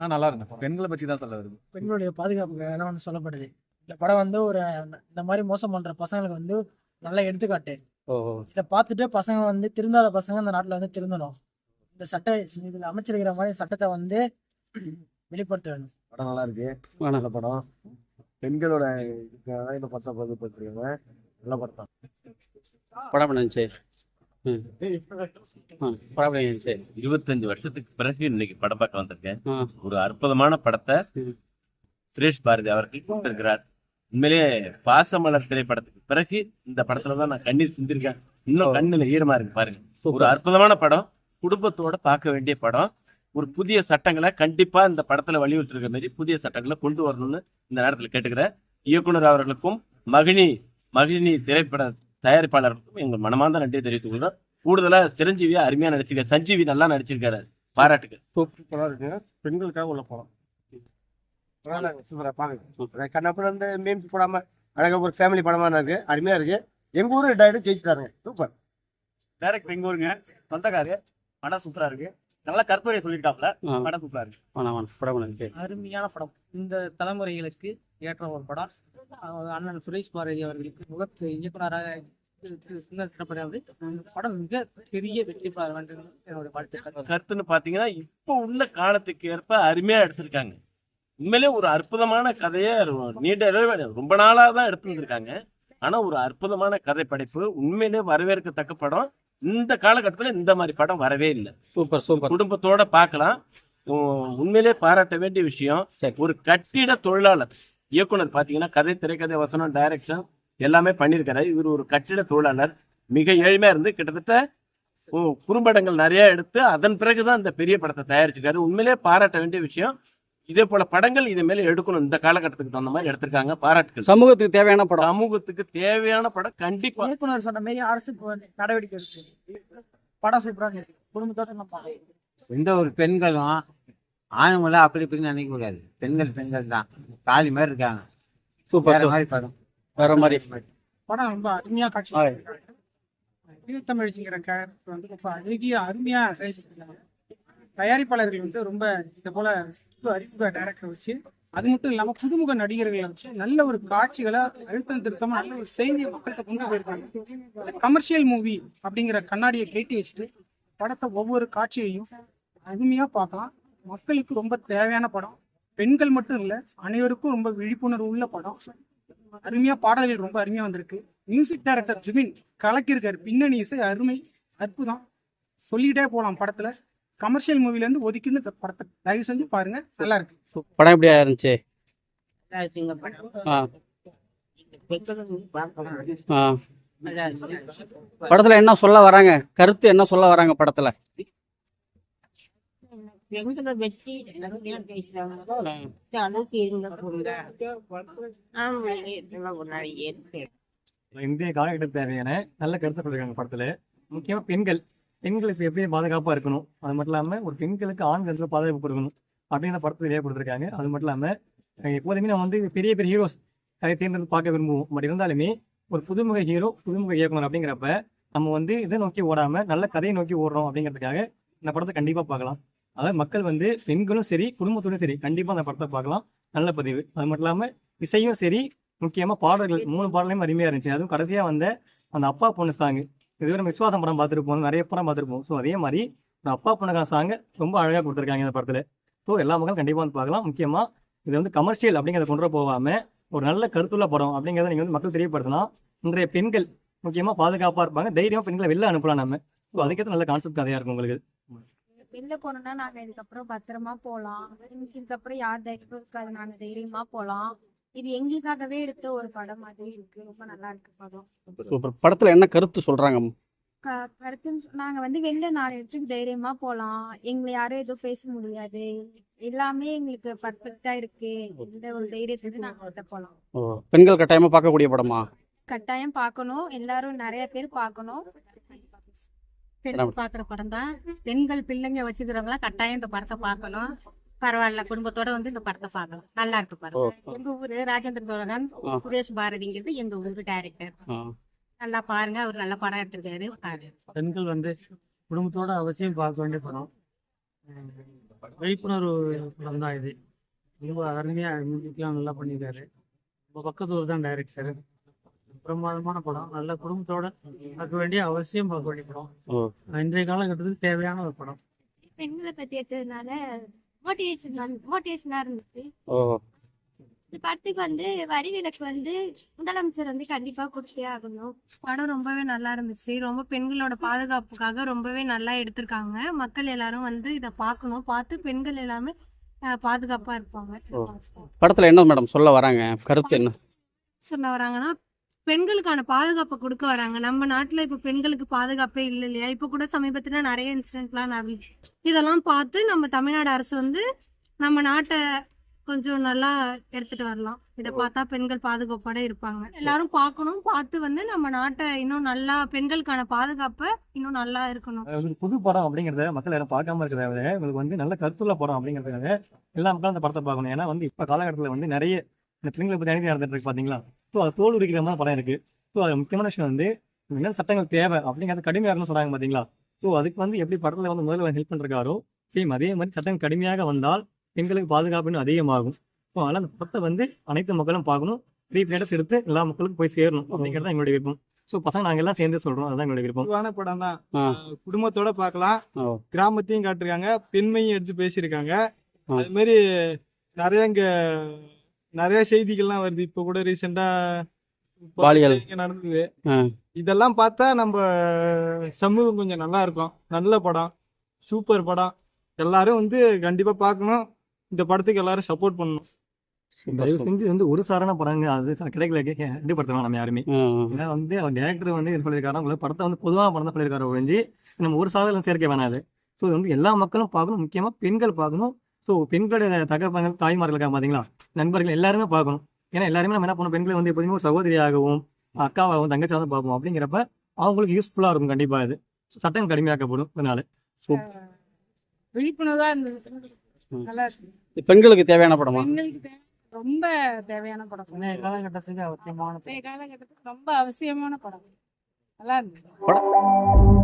ஆ நல்லா இருக்கும் பெண்களை பத்தி தான் சொல்ல வருது. பெண்களுடைய பாதுகாப்புக்காக வந்து சொல்லப்படுது. இந்த படம் வந்து ஒரு இந்த மாதிரி மோசம் பண்ற பசங்களுக்கு வந்து நல்ல எடுத்துக்காட்டு. ஓ இதை பார்த்துட்டு பசங்க வந்து திருந்தாத பசங்க இந்த நாட்டில் வந்து திருந்தணும். இந்த சட்ட இதில் அமைச்சிருக்கிற மாதிரி சட்டத்தை வந்து வெளிப்படுத்த வேணும் படம் நல்லா இருக்கு. நல்ல படம். பெண்களோட இந்த படத்தை பதிவு பண்ணிருக்காங்க நல்ல படம் படம் எப்படி இருபத்தஞ்சு வருஷத்துக்கு பிறகு இன்னைக்கு படம் பார்க்க வந்திருக்கேன். ஒரு அற்புதமான படத்தை. சுரேஷ் பாரதி அவர்கள் கொடுத்திருக்கிறார் உண்மையிலேயே பாசமலர் திரைப்படத்துக்கு பிறகு இந்த படத்துல தான் நான் கண்ணீர் சிந்திருக்கேன். இன்னும் கண்ணுல ஈரமா இருக்கு பாருங்க. ஒரு அற்புதமான படம். குடும்பத்தோட பார்க்க வேண்டிய படம். ஒரு புதிய சட்டங்களை கண்டிப்பா இந்த படத்துல வலியுறுத்தி இருக்க மாதிரி புதிய சட்டங்களை கொண்டு வரணும்னு இந்த நேரத்துல கேட்டுக்கிறேன். இயக்குனர் அவர்களுக்கும் மகிழி மகிழினி திரைப்பட தயாரிப்பாளர்களுக்கும் எங்கள் மனமார்ந்த நன்றியை தெரிவித்துக் கொள்கிறோம். கூடுதலா சிரஞ்சீவியா அருமையா நடிச்சிருக்காரு. சஞ்சீவி நல்லா நடிச்சிருக்காரு. பாராட்டுக்கு சூப்பரா இருக்கு. பெண்களுக்காக உள்ள படம். சூப்பரா பாருங்க. கண்ணப்பட வந்து மீம்ஸ் போடாம அழகா ஒரு ஃபேமிலி படமா இருக்கு. அருமையா இருக்கு. எங்க ஊரு டைரக்ட் ஜெயிச்சிட்டாருங்க. சூப்பர். டைரக்ட் எங்க ஊருங்க. சொந்தக்காரு படம் சூப்பரா இருக்கு. நல்ல கருத்துரை சொல்லியிருக்காப்ல படம் சூப்பரா இருக்கு. படம் அருமையான படம். இந்த தலைமுறைகளுக்கு ஏற்ற ஒரு படம். அண்ணன் சுரேஷ் பாரதி அவர்களுக்கு முகத்து இயக்குனராக படம் மிக பெரிய வெற்றி பெற வேண்டும் கருத்துன்னு பாத்தீங்கன்னா இப்போ உள்ள காலத்துக்கு ஏற்ப அருமையா எடுத்திருக்காங்க. உண்மையிலே ஒரு அற்புதமான கதையை நீண்ட ரொம்ப நாளா தான் ஆனா ஒரு அற்புதமான கதை படைப்பு உண்மையிலே வரவேற்கத்தக்க படம். இந்த காலகட்டத்துல இந்த மாதிரி படம் வரவே இல்லை. Super super. குடும்பத்தோட பார்க்கலாம் உண்மையிலே பாராட்ட வேண்டிய விஷயம் சரி. ஒரு கட்டிட தொழிலாளர் இயக்குனர் பாத்தீங்கன்னா கதை திரைக்கதை வசனம் டைரக்ஷன் எல்லாமே பண்ணியிருக்காரு. இவர் ஒரு கட்டிட தொழிலாளர். மிக ஏழ்மையா இருந்து கிட்டத்தட்ட குறும்படங்கள் நிறைய எடுத்து அதன் பிறகுதான் இந்த பெரிய படத்தை தயாரிச்சிருக்காரு. உண்மையிலே பாராட்ட வேண்டிய விஷயம் இதே போல படங்கள் இதே மேல எடுக்கணும். இந்த காலகட்டத்துக்கு தகுந்த மாதிரி எடுத்திருக்காங்க பாராட்டுகள். சமூகத்துக்கு தேவையான படம். சமூகத்துக்கு தேவையான படம் கண்டிப்பா. இயக்குனர் சொன்ன மாதிரி அரசு நடவடிக்கை படம் சூப்பராக குடும்பத்தோட. எந்த ஒரு பெண்களும் ஆணுங்களும் அப்படி இப்படி நினைக்க கூடாது. பெண்கள் பெண்கள் தான். தாலி மாதிரி இருக்காங்க. சூப்பர். மாதிரி படம். வேற மாதிரி. படம் ரொம்ப அருமையா காட்சி ஆ. ஈழத்தமிழ்ச்சிங்கிற கேரக்டர் வந்து ரொம்ப அழகிய அருமையா செயல்படுத்திருக்காங்க தயாரிப்பாளர்கள் வந்து ரொம்ப இந்த போல அறிமுக டேரக்டர் வச்சு அது மட்டும் இல்லாம புதுமுக நடிகர்களை வச்சு நல்ல ஒரு காட்சிகளை அழுத்தம் திருத்தமா நல்ல ஒரு செய்தியை மக்கள்கிட்ட கொண்டு போயிருக்காங்க. கமர்ஷியல் மூவி அப்படிங்கிற கண்ணாடியை கேட்டி வச்சுட்டு படத்தை ஒவ்வொரு காட்சியையும் அருமையா பார்க்கலாம். மக்களுக்கு ரொம்ப தேவையான படம். பெண்கள் மட்டும் இல்ல அனைவருக்கும் ரொம்ப விழிப்புணர்வு உள்ள படம். அருமையா பாடல்கள் ரொம்ப அருமையா வந்திருக்கு. மியூசிக் டைரக்டர் ஜுபின் கலக்கியிருக்காரு. பின்னணி இசை அருமை அற்புதம். சொல்லிட்டே போலாம் படத்துல. கமர்ஷியல் மூவில இருந்து ஒதுக்கின்னு இந்த படத்தை தயவு செஞ்சு பாருங்க. நல்லா இருக்கு. படம் எப்படியா இருந்துச்சு? ஆ. ஆ. படத்துல என்ன சொல்ல வராங்க? கருத்து என்ன சொல்ல வராங்க படத்துல? பெண்களை வச்சு அளவுக்கு இந்திய காலகட்டத்துக்கு தேவையான நல்ல கருத்து சொல்லியிருக்காங்க படத்துல. முக்கியமா பெண்கள். பெண்களுக்கு எப்படி பாதுகாப்பா இருக்கணும்? அது மட்டும் இல்லாம ஒரு பெண்களுக்கு ஆண்களுக்கு பாதுகாப்பு கொடுக்கணும் அப்படின்னு படத்துல கொடுத்துருக்காங்க. அது மட்டும் இல்லாம எப்போதுமே நம்ம வந்து பெரிய பெரிய ஹீரோஸ் அதை தேர்ந்தெடுத்து பார்க்க விரும்புவோம். பட் இருந்தாலுமே ஒரு புதுமுக ஹீரோ புதுமுக இயக்குனர் அப்படிங்கிறப்ப நம்ம வந்து இதை நோக்கி ஓடாம நல்ல கதையை நோக்கி ஓடுறோம் அப்படிங்கிறதுக்காக இந்த படத்தை கண்டிப்பா பார்க்கலாம். அதாவது மக்கள் வந்து பெண்களும் சரி குடும்பத்தோடும் சரி கண்டிப்பாக அந்த படத்தை பார்க்கலாம். நல்ல பதிவு. அது மட்டும் இல்லாமல் இசையும் சரி முக்கியமாக பாடல்கள் மூணு பாடலையும் அருமையாக இருந்துச்சு. அதுவும் கடைசியாக வந்த அந்த அப்பா பொண்ணு சாங் இதுவரை நம்ம விஸ்வாசம் படம் பார்த்துருப்போம் நிறைய படம் பார்த்துருப்போம். ஸோ அதே மாதிரி ஒரு அப்பா பொண்ணுக்கான சாங் ரொம்ப அழகாக கொடுத்துருக்காங்க இந்த படத்தில். ஸோ எல்லா மக்களும் கண்டிப்பாக வந்து பார்க்கலாம். முக்கியமாக இது வந்து கமர்ஷியல் அப்படிங்கிறத கொண்டு போகாமல் ஒரு நல்ல கருத்துள்ள படம் அப்படிங்கிறத நீங்கள் வந்து மக்கள் தெரியப்படுத்தலாம். இன்றைய பெண்கள் முக்கியமாக பாதுகாப்பாக இருப்பாங்க. தைரியமாக பெண்களை வெளில அனுப்பலாம் நம்ம. ஸோ அதுக்கேற்ற நல்ல கான்செப்ட் கதையாக இருக்கும் உங்களுக்கு. வெளில போனோம்னா நாங்க இதுக்கப்புறம் பத்திரமா போலாம். இதுக்கப்புறம் யார் தைரியம் இருக்காது நாங்க தைரியமா போலாம். இது எங்களுக்காகவே எடுத்த ஒரு படம் மாதிரி இருக்கு. ரொம்ப நல்லா இருக்கு படம். சூப்பர். படத்துல என்ன கருத்து சொல்றாங்க? கருத்துன்னு நாங்க வந்து வெளில நாலு இடத்துக்கு தைரியமா போலாம். எங்களை யாரும் எதுவும் பேச முடியாது. எல்லாமே எங்களுக்கு பர்ஃபெக்டா இருக்கு. இந்த ஒரு தைரியத்துக்கு நாங்க வெளில போலாம். பெண்கள் கட்டாயமா பார்க்கக்கூடிய படமா? கட்டாயம் பார்க்கணும். எல்லாரும் நிறைய பேர் பார்க்கணும். பெண்கள் பாக்குற படம் தான் பெண்கள் பிள்ளைங்க வச்சுக்கிறவங்களாம் கட்டாயம் இந்த படத்தை பார்க்கணும். பரவாயில்ல குடும்பத்தோட வந்து இந்த படத்தை பார்க்கலாம் நல்லா இருக்கு படம். எங்க ஊரு ராஜேந்திர சோழகன். சுரேஷ் பாரதிங்கிறது எங்க ஊரு டைரக்டர். நல்லா பாருங்க அவர் நல்ல படம் எடுத்திருக்காரு. பாருங்க. பெண்கள் வந்து குடும்பத்தோட அவசியம் பார்க்க வேண்டிய படம். விழிப்புணர்வு படம் தான் இது. ரொம்ப அருமையாக மியூசிக்லாம் நல்லா பண்ணியிருக்காரு. நம்ம பக்கத்தூர் தான் டைரக்டர் பிரமாதமான படம் நல்ல குடும்பத்தோட பார்க்க வேண்டிய அவசியம் பார்க்க வேண்டிய படம். இன்றைய காலகட்டத்துக்கு தேவையான ஒரு படம். பெண்களை பத்தி எடுத்ததுனால மோட்டிவேஷன் மோட்டிவேஷனா இருந்துச்சு. இந்த படத்துக்கு வந்து வரி விலக்கு வந்து முதலமைச்சர் வந்து கண்டிப்பா கொடுத்தே ஆகணும். படம் ரொம்பவே நல்லா இருந்துச்சு. ரொம்ப பெண்களோட பாதுகாப்புக்காக ரொம்பவே நல்லா எடுத்திருக்காங்க. மக்கள் எல்லாரும் வந்து இதை பார்க்கணும். பார்த்து பெண்கள் எல்லாமே பாதுகாப்பா இருப்பாங்க. படத்தில் என்ன மேடம் சொல்ல வராங்க? கருத்து என்ன? சொல்ல வராங்கன்னா பெண்களுக்கான பாதுகாப்பை கொடுக்க வராங்க. நம்ம நாட்டில் இப்போ பெண்களுக்கு பாதுகாப்பே இல்லை இல்லையா? இப்போ கூட சமீபத்தில் நிறைய இன்சிடென்ட்லாம் நடந்துச்சு. இதெல்லாம் பார்த்து நம்ம தமிழ்நாடு அரசு வந்து நம்ம நாட்டை கொஞ்சம் நல்லா எடுத்துட்டு வரலாம். இதை பார்த்தா பெண்கள் பாதுகாப்போட இருப்பாங்க. எல்லாரும் பார்க்கணும் பார்த்து வந்து நம்ம நாட்டை இன்னும் நல்லா பெண்களுக்கான பாதுகாப்பை இன்னும் நல்லா இருக்கணும். புது படம் அப்படிங்கிறத மக்கள் யாரும் பார்க்காம இருக்கிறத உங்களுக்கு வந்து நல்ல கருத்துள்ள படம் அப்படிங்கிறதுக்காக எல்லா மக்களும் அந்த படத்தை பார்க்கணும். ஏன்னா வந்து இப்போ காலகட்டத்தில் வந்து நிறைய இந்த பெண்களை அனைத்து நடந்துட்டு இருக்கு பார்த்தீங்களா ஸோ அது தோல் உரிக்கிற மாதிரி படம் இருக்கு. ஸோ அது முக்கியமான விஷயம் வந்து என்ன சட்டங்கள் தேவை? அப்படிங்கிறது கடுமையாக சொல்றாங்க பார்த்தீங்களா ஸோ அதுக்கு வந்து எப்படி படத்தில் வந்து முதல்ல ஹெல்ப் பண்ணிருக்காரோ சேம் அதே மாதிரி சட்டங்கள் கடுமையாக வந்தால் பெண்களுக்கு பாதுகாப்பு இன்னும் அதிகமாகும். ஸோ அதனால் அந்த படத்தை வந்து அனைத்து மக்களும் பார்க்கணும். த்ரீ பிளேட்டர்ஸ் எடுத்து எல்லா மக்களுக்கும் போய் சேரணும் அப்படிங்கிறது தான் எங்களுடைய விருப்பம். ஸோ பசங்க நாங்கள் எல்லாம் சேர்ந்து சொல்கிறோம் அதுதான் எங்களுடைய விருப்பம். பொதுவான படம் தான். குடும்பத்தோட பார்க்கலாம். கிராமத்தையும் காட்டிருக்காங்க. பெண்மையும் எடுத்து பேசியிருக்காங்க. அது மாதிரி நிறைய இங்க நிறைய செய்திகள்லாம் வருது. இப்போ கூட ரீசெண்டா பாலியல். நடந்தது. இதெல்லாம் பார்த்தா நம்ம சமூகம் கொஞ்சம் நல்லா இருக்கும். நல்ல படம். சூப்பர் படம். எல்லாரும் வந்து கண்டிப்பா பார்க்கணும். இந்த படத்துக்கு எல்லாரும் சப்போர்ட் பண்ணணும். தயவு செஞ்சு வந்து ஒரு சாரான படங்க. அது கிடைக்கல. கண்டிப்படுத்தலாம் நம்ம யாருமே. ஏன்னா வந்து அவர் டேரக்டர் வந்து இது சொல்லியிருக்காரு படத்தை வந்து பொதுவாக படம் தான் சொல்லியிருக்காரு ஒழிஞ்சு நம்ம ஒரு சாதனம் சேர்க்க வேணாம் அது. ஸோ இது வந்து எல்லா மக்களும் பார்க்கணும். முக்கியமாக பெண்கள் பார்க்கணும். ஸோ பெண்களுடைய தகப்பங்கள் தாய்மார்கள் இருக்காங்க பார்த்தீங்களா நண்பர்கள் எல்லாருமே பார்க்கணும். ஏன்னா எல்லாருமே நம்ம என்ன பண்ணணும்? பெண்களை வந்து எப்போதுமே ஒரு சகோதரியாகவும் அக்காவாகவும் தங்கச்சியாகவும் பார்ப்போம். அப்படிங்கிறப்ப அவங்களுக்கு யூஸ்ஃபுல்லாக இருக்கும் கண்டிப்பாக இது சட்டம் கடுமையாக்கப்படும் அதனால. ஸோ விழிப்புணர்வா இருந்தது. ம். நல்லா இருக்கு பெண்களுக்கு தேவையான படமா? பெண்களுக்கு ரொம்ப தேவையான படம். காலகட்டத்துக்கு அவசியமான காலகட்டத்துக்கு ரொம்ப அவசியமான படம். நல்லா இருந்தது படம்?